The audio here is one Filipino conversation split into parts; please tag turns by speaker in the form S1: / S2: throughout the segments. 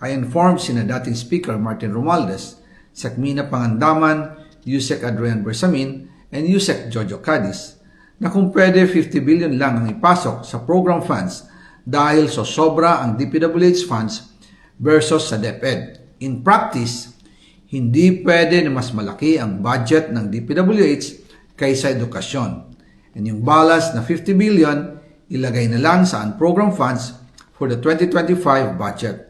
S1: I informed sina dating Speaker Martin Romualdez, Sakmina Pangandaman, Yusek Adrian Bersamin, and Yusek Jojo Cadiz na kung pwede 50 billion lang ang ipasok sa program funds dahil so sobra ang DPWH funds versus sa DepEd. In practice, hindi pwede na mas malaki ang budget ng DPWH kaysa edukasyon. And yung balance na 50 billion, ilagay na lang sa unprogram funds for the 2025 budget.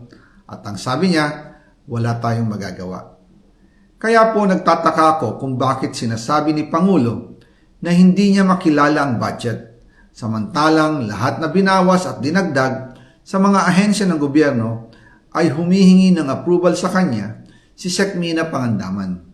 S1: At ang sabi niya, wala tayong magagawa. Kaya po nagtataka ako kung bakit sinasabi ni Pangulo na hindi niya makilala ang budget, samantalang lahat na binawas at dinagdag sa mga ahensya ng gobyerno ay humihingi ng approval sa kanya si Sekmina Pangandaman.